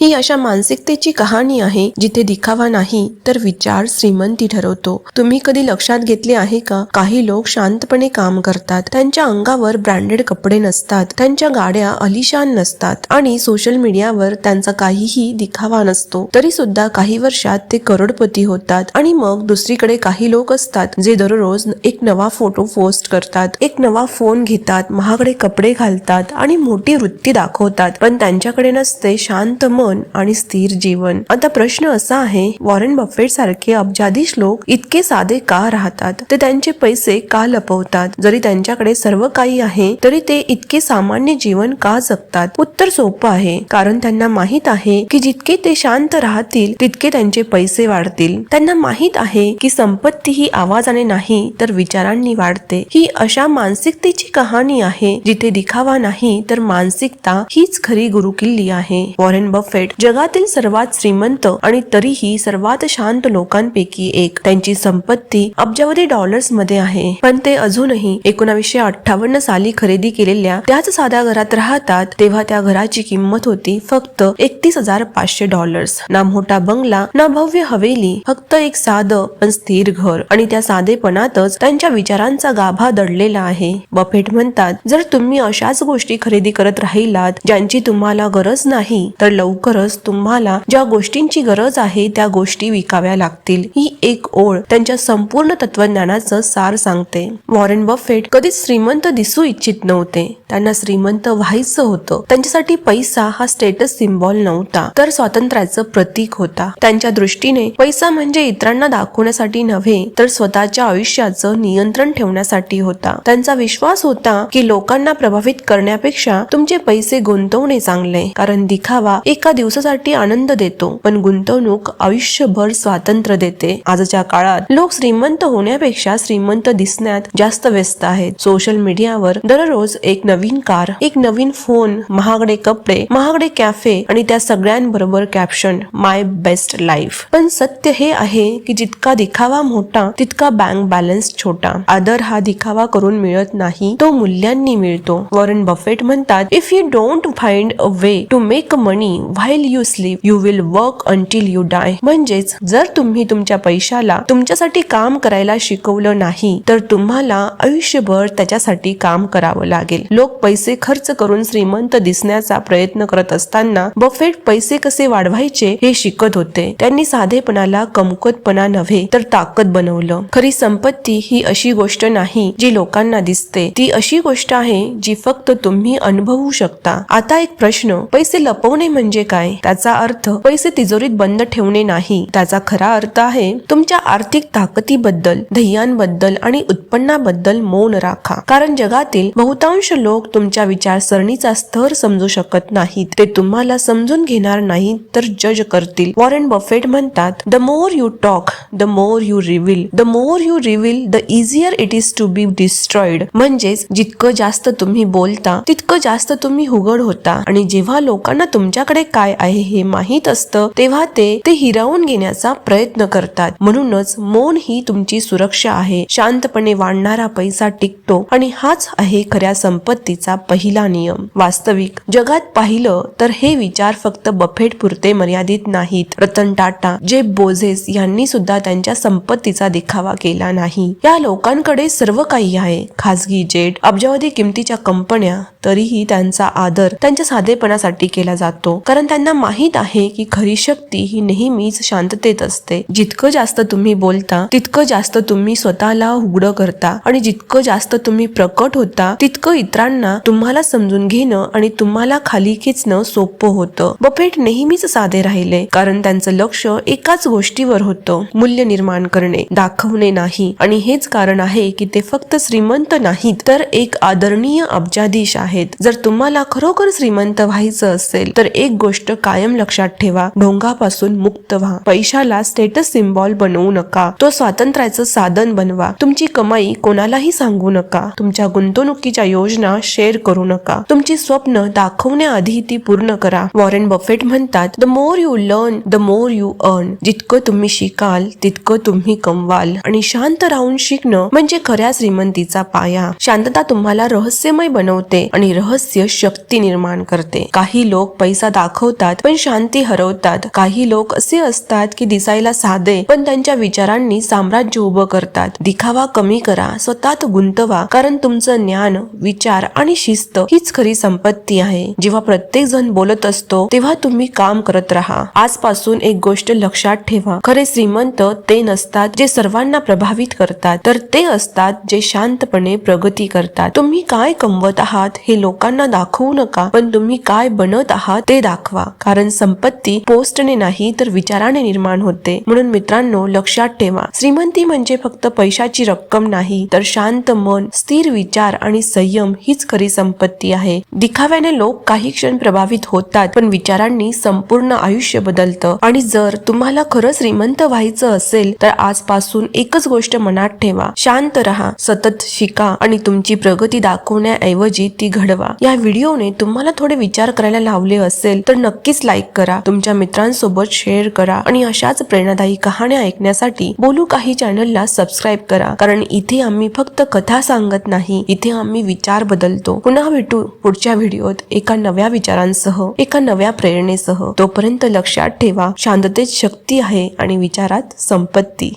ही अशा मानसिकतेची कहाणी आहे जिथे दिखावा नाही तर विचार श्रीमंती ठरवतो. तुम्ही कधी लक्षात घेतले आहे का? काही लोक शांतपणे काम करतात. त्यांच्या अंगावर ब्रँडेड कपडे नसतात. त्यांच्या गाड्या अलिशान नसतात. आणि सोशल मीडियावर त्यांचा काहीही दिखावा नसतो. तरी सुद्धा काही वर्षात ते करोडपती होतात. आणि मग दुसरीकडे काही लोक असतात जे दररोज एक नवा फोटो पोस्ट करतात. एक नवा फोन घेतात महागडे कपडे घालतात आणि मोठी वृत्ती दाखवतात. पण त्यांच्याकडे नसते शांत मन. आणि स्थिर जीवन. आता प्रश्न असा आहे वॉरेन बफेट सारखे अब्जाधीश लोक इतके साधे का राहतात? ते त्यांचे पैसे का लपवतात? जरी त्यांच्याकडे सर्व काही आहे तरी ते इतके सामान्य जीवन का जगतात? उत्तर सोपं आहे कारण त्यांना माहीत आहे की जितके ते शांत राहतील तितके त्यांचे पैसे वाढतील. त्यांना माहीत आहे की संपत्ती ही आवाजाने नाही तर विचारांनी वाढते. ही अशा मानसिकतेची कहाणी आहे जिथे दिखावा नाही तर मानसिकता हीच खरी गुरुकिल्ली आहे. वॉरेन बफेट जगातील सर्वात श्रीमंत आणि तरीही सर्वात शांत लोकांपैकी एक. त्यांची संपत्ती अब्जावधी डॉलर्समध्ये आहे. पण ते अजूनही एकोणाशे अठ्ठावन्न साली खरेदी केलेल्या त्याच साध्या घरात राहतात तेव्हा त्या घराची किंमत होती फक्त एकतीस हजार पाचशे डॉलर्स ना मोठा बंगला ना भव्य हवेली फक्त एक साधं पण स्थिर घर. आणि त्या साधेपणातच त्यांच्या विचारांचा गाभा दडलेला आहे. बफेट म्हणतात जर तुम्ही अशाच गोष्टी खरेदी करत राहिलात ज्यांची तुम्हाला गरज नाही तर लवकर लवकरच तुम्हाला ज्या गोष्टींची गरज आहे त्या गोष्टी विकाव्या लागतील. ही एक ओळ त्यांच्या संपूर्ण तत्वज्ञानाचं सार सांगते. वॉरेन बफेट कधीच श्रीमंत दिसू इच्छित नव्हते. त्यांना श्रीमंत व्हायचं होतं. त्यांच्यासाठी पैसा हा स्टेटस सिम्बॉल नव्हता तर स्वातंत्र्याचं प्रतीक होता. त्यांच्या दृष्टीने पैसा म्हणजे इतरांना दाखवण्यासाठी नव्हे तर स्वतःच्या आयुष्याचं नियंत्रण ठेवण्यासाठी होता. त्यांचा विश्वास होता की लोकांना प्रभावित करण्यापेक्षा तुमचे पैसे गुंतवणे चांगले कारण दिखावा एका दिवसासाठी आनंद देतो पण गुंतवणूक आयुष्यभर स्वातंत्र्य देते. आजच्या काळात लोक श्रीमंत होण्यापेक्षा श्रीमंत दिसण्यात जास्त व्यस्त आहेत. सोशल मीडियावर दररोज एक नवीन कार एक नवीन फोन महागडे कपडे महागडे कॅफे आणि त्या सगळ्यांबरोबर कॅप्शन माय बेस्ट लाईफ पण सत्य हे आहे की जितका दिखावा मोठा तितका बँक बॅलन्स छोटा. आदर हा दिखावा करून मिळत नाही तो मूल्यांनी मिळतो. वॉरन बफेट म्हणतात if you don't find a way to make money while you sleep you will work until you die म्हणजेच जर तुम्ही तुमच्या पैशाला तुमच्यासाठी काम करायला शिकवलं नाही तर तुम्हाला आयुष्यभर त्याच्यासाठी काम करावं लागेल. लोक पैसे खर्च करून श्रीमंत दिसण्याचा प्रयत्न करत असताना बफेट पैसे कसे वाढवायचे हे शिकत होते. त्यांनी साधेपणाला कमकुवतपणा नव्हे तर ताकद बनवलं. खरी संपत्ती ही अशी गोष्ट नाही जी लोकांना दिसते. ती अशी गोष्ट आहे जी फक्त तुम्ही अनुभवू शकता. आता एक प्रश्न पैसे लपवणे म्हणजे काय? त्याचा अर्थ पैसे तिजोरीत बंद ठेवणे नाही. त्याचा खरा अर्थ आहे तुमच्या आर्थिक ताकदीबद्दल ध्येयांबद्दल आणि उत्पन्नाबद्दल मौन राखा. कारण जगातील बहुतांश लोक तुमच्या विचारसरणीचा स्तर समजू शकत नाहीत. ते तुम्हाला समजून घेणार नाहीत तर जज करतील. वॉरेन बफेट म्हणतात the more you talk the more you reveal the more you reveal the easier it is to be destroyed म्हणजेच जितकं जास्त तुम्ही बोलता तितकं जास्त तुम्ही उघड होता. आणि जेव्हा लोकांना तुमच्याकडे काय आहे हे माहीत असतं तेव्हा ते ते हिरावून घेण्याचा प्रयत्न करतात. म्हणूनच मौन ही तुमची सुरक्षा आहे. शांतपणे वाढणारा पैसा टिकतो. आणि हाच आहे खऱ्या संपत्तीचा पहिला नियम. वास्तविक जगात पाहिलं तर हे विचार फक्त बफेट पुरते मर्यादित नाहीत. रतन टाटा जे बोझेस यांनी सुद्धा त्यांच्या संपत्तीचा दिखावा केला नाही. या लोकांकडे सर्व काही आहे. खासगी जेट अब्जावधी किमतीच्या कंपन्या तरीही त्यांचा आदर त्यांच्या साधेपणासाठी केला जातो. कारण त्यांना माहीत आहे की खरी शक्ती ही नेहमीच शांततेत असते. जितकं जास्त तुम्ही बोलता तितकं जास्त तुम्ही स्वतःला उघडं करता आणि जितकं जास्त तुम्ही प्रकट होता तितकं इतरांना तुम्हाला समजून घेणं आणि तुम्हाला खाली खेचणं सोपं होतं. बफेट नेहमीच साधे राहिले कारण त्यांचं लक्ष एकाच गोष्टीवर होतं मूल्य निर्माण करणे दाखवणे नाही. आणि हेच कारण आहे की ते फक्त श्रीमंत नाहीत तर एक आदरणीय अब्जाधीश आहेत. जर तुम्हाला खरोखर श्रीमंत व्हायचं असेल तर एक गोष्ट कायम लक्षात ठेवा. ढोंगापासून मुक्त व्हा. पैशाला स्टेटस सिम्बॉल बनवू नका. तो स्वातंत्र्याचं साधन बनवा. तुमची कमाई कोणालाही सांगू नका. तुमच्या गुंतवणुकीच्या योजना शेअर करू नका. तुमची स्वप्न दाखवण्याआधी ती पूर्ण करा. वॉरेन बफेट म्हणतात the more you learn the more you earn जितकं तुम्ही शिकाल तितकं तुम्ही कमवाल. आणि शांत राहून शिकणं म्हणजे खऱ्या श्रीमंतीचा पाया. शांतता तुम्हाला रहस्यमय बनवते आणि रहस्य शक्ती निर्माण करते. काही लोक पैसा दाखव दाखवतात पण शांती हरवतात. काही लोक असे असतात की दिसायला साधे पण त्यांच्या विचारांनी साम्राज्य उभं करतात. दिखावा कमी करा स्वतःत गुंतवा कारण तुमचं ज्ञान विचार आणि शिस्त हीच खरी संपत्ती आहे. जेव्हा प्रत्येक जण बोलत असतो तेव्हा तुम्ही काम करत राहा. आजपासून एक गोष्ट लक्षात ठेवा. खरे श्रीमंत ते नसतात जे सर्वांना प्रभावित करतात तर ते असतात जे शांतपणे प्रगती करतात. तुम्ही काय कमवत आहात हे लोकांना दाखवू नका पण तुम्ही काय बनत आहात ते दाखवा. कारण संपत्ती पोस्टने नाही तर विचाराने निर्माण होते. म्हणून मित्रांनो लक्षात ठेवा. श्रीमंती म्हणजे फक्त पैशाची रक्कम नाही तर शांत मन स्थिर विचार आणि संयम हीच खरी संपत्ती आहे. दिखाव्याने लोक काही क्षण प्रभावित होतात पण विचारांनी संपूर्ण आयुष्य बदलतं. आणि जर तुम्हाला खरं श्रीमंत व्हायचं असेल तर आजपासून एकच गोष्ट मनात ठेवा. शांत राहा सतत शिका आणि तुमची प्रगती दाखवण्याऐवजी ती घडवा. या व्हिडिओने तुम्हाला थोडे विचार करायला लावले असेल तर नक्कीच लाईक करा. तुमच्या मित्रांसोबत शेअर करा आणि अशाच प्रेरणादायी कहाण्या ऐकण्यासाठी बोलू काही चॅनलला सबस्क्राईब करा. कारण इथे आम्ही फक्त कथा सांगत नाही इथे आम्ही विचार बदलतो. पुन्हा भेटू पुढच्या व्हिडिओत एका नव्या विचारांसह एका नव्या प्रेरणेसह. तोपर्यंत लक्षात ठेवा शांततेत शक्ती आहे आणि विचारात संपत्ती.